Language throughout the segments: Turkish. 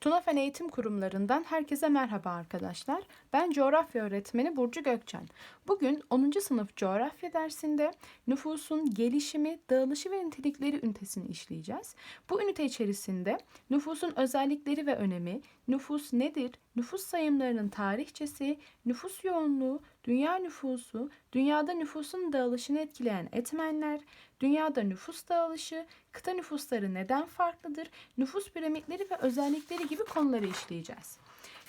Tunafen Eğitim Kurumlarından herkese merhaba arkadaşlar. Ben coğrafya öğretmeni Burcu Gökçen. Bugün 10. sınıf coğrafya dersinde nüfusun gelişimi, dağılışı ve nitelikleri ünitesini işleyeceğiz. Bu ünite içerisinde nüfusun özellikleri ve önemi, nüfus nedir, nüfus sayımlarının tarihçesi, nüfus yoğunluğu, dünya nüfusu, dünyada nüfusun dağılışını etkileyen etmenler, dünyada nüfus dağılışı, kıta nüfusları neden farklıdır, nüfus piramitleri ve özellikleri gibi konuları işleyeceğiz.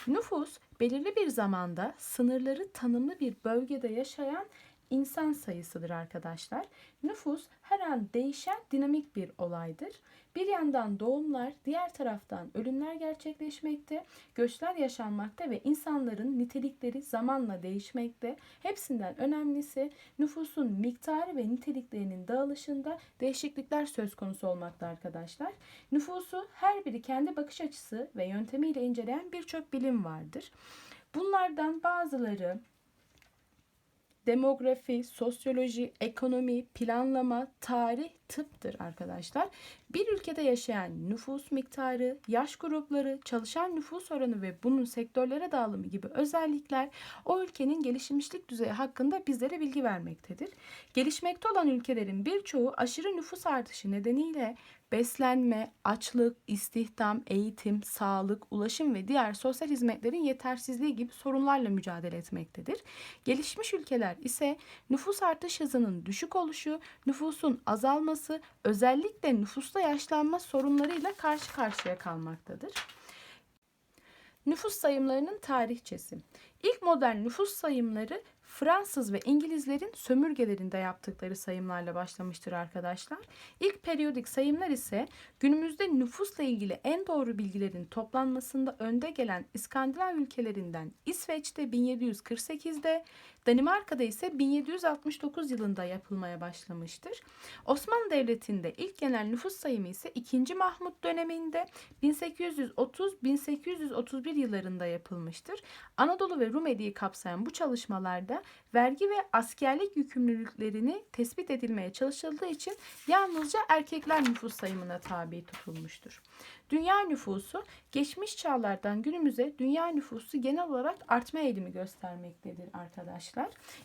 Nüfus belirli bir zamanda sınırları tanımlı bir bölgede yaşayan insan sayısıdır arkadaşlar. Nüfus her an değişen dinamik bir olaydır. Bir yandan doğumlar, diğer taraftan ölümler gerçekleşmekte, göçler yaşanmakta ve insanların nitelikleri zamanla değişmekte. Hepsinden önemlisi nüfusun miktarı ve niteliklerinin dağılışında değişiklikler söz konusu olmakta arkadaşlar. Nüfusu her biri kendi bakış açısı ve yöntemiyle inceleyen birçok bilim vardır. Bunlardan bazıları demografi, sosyoloji, ekonomi, planlama, tarih, tıptır arkadaşlar. Bir ülkede yaşayan nüfus miktarı, yaş grupları, çalışan nüfus oranı ve bunun sektörlere dağılımı gibi özellikler o ülkenin gelişmişlik düzeyi hakkında bizlere bilgi vermektedir. Gelişmekte olan ülkelerin birçoğu aşırı nüfus artışı nedeniyle beslenme, açlık, istihdam, eğitim, sağlık, ulaşım ve diğer sosyal hizmetlerin yetersizliği gibi sorunlarla mücadele etmektedir. Gelişmiş ülkeler ise nüfus artış hızının düşük oluşu, nüfusun azalması, özellikle nüfusta yaşlanma sorunlarıyla karşı karşıya kalmaktadır. Nüfus sayımlarının tarihçesi. İlk modern nüfus sayımları Fransız ve İngilizlerin sömürgelerinde yaptıkları sayımlarla başlamıştır arkadaşlar. İlk periyodik sayımlar ise günümüzde nüfusla ilgili en doğru bilgilerin toplanmasında önde gelen İskandinav ülkelerinden İsveç'te 1748'de, Danimarka'da ise 1769 yılında yapılmaya başlamıştır. Osmanlı Devleti'nde ilk genel nüfus sayımı ise 2. Mahmut döneminde 1830-1831 yıllarında yapılmıştır. Anadolu ve Rumeli'yi kapsayan bu çalışmalarda vergi ve askerlik yükümlülüklerini tespit edilmeye çalışıldığı için yalnızca erkekler nüfus sayımına tabi tutulmuştur. Dünya nüfusu geçmiş çağlardan günümüze dünya nüfusu genel olarak artma eğilimi göstermektedir arkadaşlar.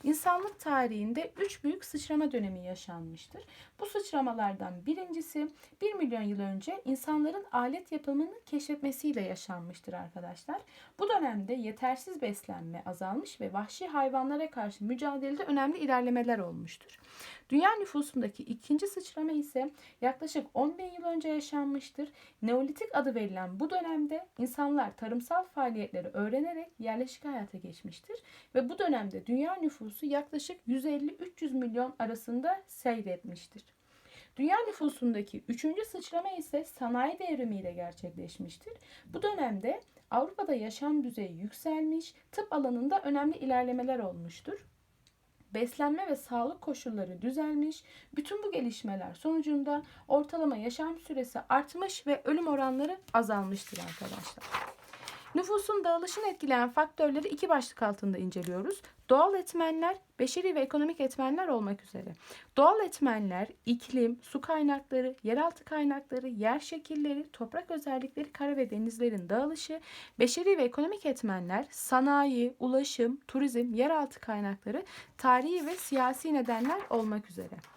İnsanlık tarihinde üç büyük sıçrama dönemi yaşanmıştır. Bu sıçramalardan birincisi 1 milyon yıl önce insanların alet yapımını keşfetmesiyle yaşanmıştır arkadaşlar. Bu dönemde yetersiz beslenme azalmış ve vahşi hayvanlara karşı mücadelede önemli ilerlemeler olmuştur. Dünya nüfusundaki ikinci sıçrama ise yaklaşık 10 bin yıl önce yaşanmıştır. Neolitik adı verilen bu dönemde insanlar tarımsal faaliyetleri öğrenerek yerleşik hayata geçmiştir. Ve bu dönemde dünya nüfusu yaklaşık 150-300 milyon arasında seyretmiştir. Dünya nüfusundaki üçüncü sıçrama ise sanayi devrimiyle gerçekleşmiştir. Bu dönemde Avrupa'da yaşam düzeyi yükselmiş, tıp alanında önemli ilerlemeler olmuştur beslenme ve sağlık koşulları düzelmiş. Bütün bu gelişmeler sonucunda ortalama yaşam süresi artmış ve ölüm oranları azalmıştır arkadaşlar. Nüfusun dağılışını etkileyen faktörleri iki başlık altında inceliyoruz. Doğal etmenler, beşeri ve ekonomik etmenler olmak üzere. Doğal etmenler iklim, su kaynakları, yeraltı kaynakları, yer şekilleri, toprak özellikleri, kara ve denizlerin dağılışı, beşeri ve ekonomik etmenler sanayi, ulaşım, turizm, yeraltı kaynakları, tarihi ve siyasi nedenler olmak üzere.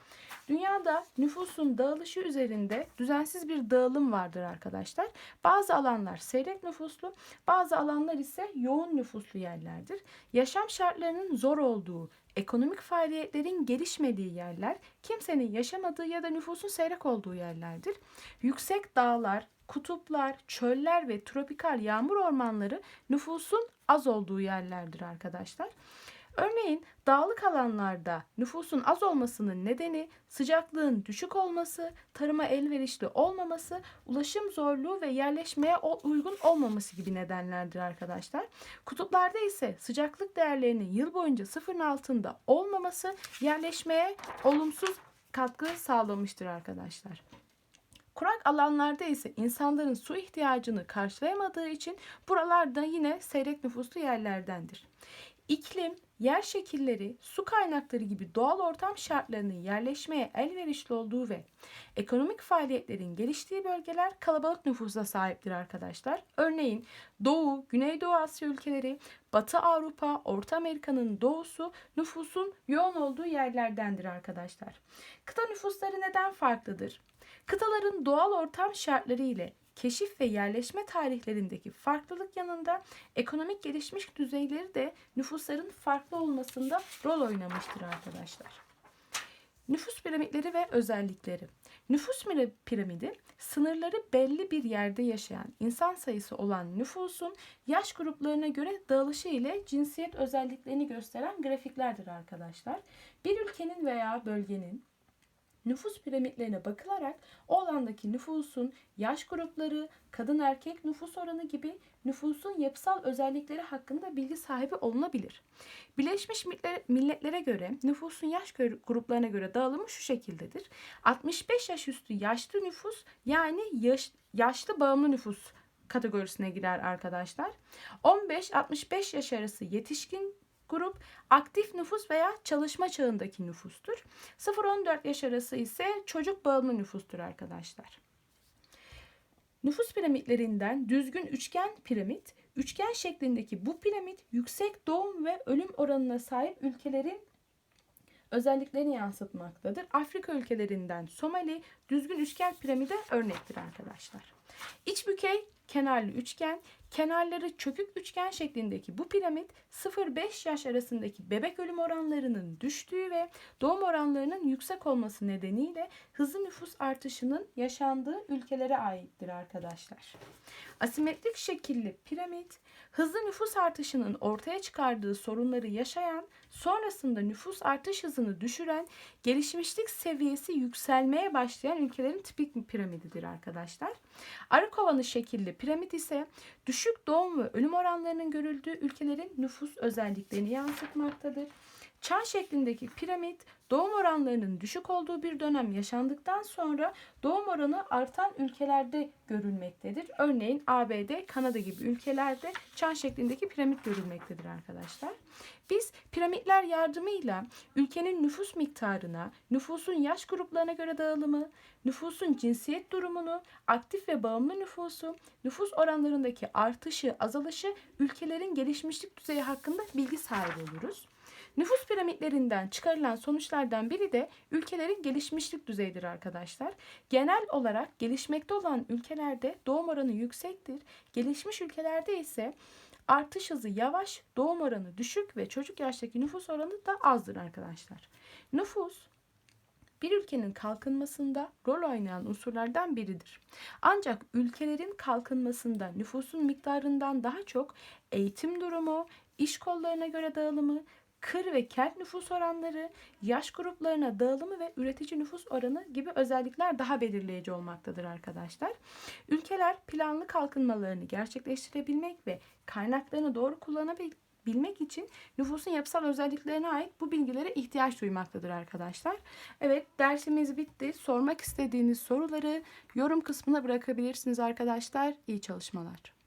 Dünyada nüfusun dağılışı üzerinde düzensiz bir dağılım vardır arkadaşlar. Bazı alanlar seyrek nüfuslu, bazı alanlar ise yoğun nüfuslu yerlerdir. Yaşam şartlarının zor olduğu, ekonomik faaliyetlerin gelişmediği yerler, kimsenin yaşamadığı ya da nüfusun seyrek olduğu yerlerdir. Yüksek dağlar, kutuplar, çöller ve tropikal yağmur ormanları nüfusun az olduğu yerlerdir arkadaşlar. Örneğin dağlık alanlarda nüfusun az olmasının nedeni sıcaklığın düşük olması, tarıma elverişli olmaması, ulaşım zorluğu ve yerleşmeye uygun olmaması gibi nedenlerdir arkadaşlar. Kutuplarda ise sıcaklık değerlerinin yıl boyunca sıfırın altında olmaması yerleşmeye olumsuz katkı sağlamıştır arkadaşlar. Kurak alanlarda ise insanların su ihtiyacını karşılayamadığı için buralarda yine seyrek nüfuslu yerlerdendir. İklim, yer şekilleri, su kaynakları gibi doğal ortam şartlarının yerleşmeye elverişli olduğu ve ekonomik faaliyetlerin geliştiği bölgeler kalabalık nüfusa sahiptir arkadaşlar. Örneğin Doğu, Güneydoğu Asya ülkeleri, Batı Avrupa, Orta Amerika'nın doğusu nüfusun yoğun olduğu yerlerdendir arkadaşlar. Kıta nüfusları neden farklıdır? Kıtaların doğal ortam şartları ile keşif ve yerleşme tarihlerindeki farklılık yanında ekonomik gelişmiş düzeyleri de nüfusların farklı olmasında rol oynamıştır arkadaşlar. Nüfus piramitleri ve özellikleri. Nüfus pira- piramidi sınırları belli bir yerde yaşayan insan sayısı olan nüfusun yaş gruplarına göre dağılışı ile cinsiyet özelliklerini gösteren grafiklerdir arkadaşlar. Bir ülkenin veya bölgenin nüfus piramitlerine bakılarak o alandaki nüfusun yaş grupları, kadın erkek nüfus oranı gibi nüfusun yapısal özellikleri hakkında bilgi sahibi olunabilir. Birleşmiş Milletler- Milletler'e göre nüfusun yaş gruplarına göre dağılımı şu şekildedir. 65 yaş üstü yaşlı nüfus yani yaş, yaşlı bağımlı nüfus kategorisine girer arkadaşlar. 15-65 yaş arası yetişkin grup aktif nüfus veya çalışma çağındaki nüfustur. 0-14 yaş arası ise çocuk bağımlı nüfustur arkadaşlar. Nüfus piramitlerinden düzgün üçgen piramit, üçgen şeklindeki bu piramit yüksek doğum ve ölüm oranına sahip ülkelerin özelliklerini yansıtmaktadır. Afrika ülkelerinden Somali düzgün üçgen piramide örnektir arkadaşlar. İç bükey kenarlı üçgen, kenarları çökük üçgen şeklindeki bu piramit 0-5 yaş arasındaki bebek ölüm oranlarının düştüğü ve doğum oranlarının yüksek olması nedeniyle hızlı nüfus artışının yaşandığı ülkelere aittir arkadaşlar. Asimetrik şekilli piramit, hızlı nüfus artışının ortaya çıkardığı sorunları yaşayan, sonrasında nüfus artış hızını düşüren, gelişmişlik seviyesi yükselmeye başlayan ülkelerin tipik piramididir arkadaşlar. Arı kovanı şekilli piramit ise düşük doğum ve ölüm oranlarının görüldüğü ülkelerin nüfus özelliklerini yansıtmaktadır. Çan şeklindeki piramit doğum oranlarının düşük olduğu bir dönem yaşandıktan sonra doğum oranı artan ülkelerde görülmektedir. Örneğin ABD, Kanada gibi ülkelerde çan şeklindeki piramit görülmektedir arkadaşlar. Biz piramitler yardımıyla ülkenin nüfus miktarına, nüfusun yaş gruplarına göre dağılımı, nüfusun cinsiyet durumunu, aktif ve bağımlı nüfusu, nüfus oranlarındaki artışı, azalışı, ülkelerin gelişmişlik düzeyi hakkında bilgi sahibi oluruz. Nüfus piramitlerinden çıkarılan sonuçlardan biri de ülkelerin gelişmişlik düzeyidir arkadaşlar. Genel olarak gelişmekte olan ülkelerde doğum oranı yüksektir. Gelişmiş ülkelerde ise artış hızı yavaş, doğum oranı düşük ve çocuk yaştaki nüfus oranı da azdır arkadaşlar. Nüfus bir ülkenin kalkınmasında rol oynayan unsurlardan biridir. Ancak ülkelerin kalkınmasında nüfusun miktarından daha çok eğitim durumu, iş kollarına göre dağılımı, kır ve kent nüfus oranları, yaş gruplarına dağılımı ve üretici nüfus oranı gibi özellikler daha belirleyici olmaktadır arkadaşlar. Ülkeler planlı kalkınmalarını gerçekleştirebilmek ve kaynaklarını doğru kullanabilmek için nüfusun yapısal özelliklerine ait bu bilgilere ihtiyaç duymaktadır arkadaşlar. Evet dersimiz bitti. Sormak istediğiniz soruları yorum kısmına bırakabilirsiniz arkadaşlar. İyi çalışmalar.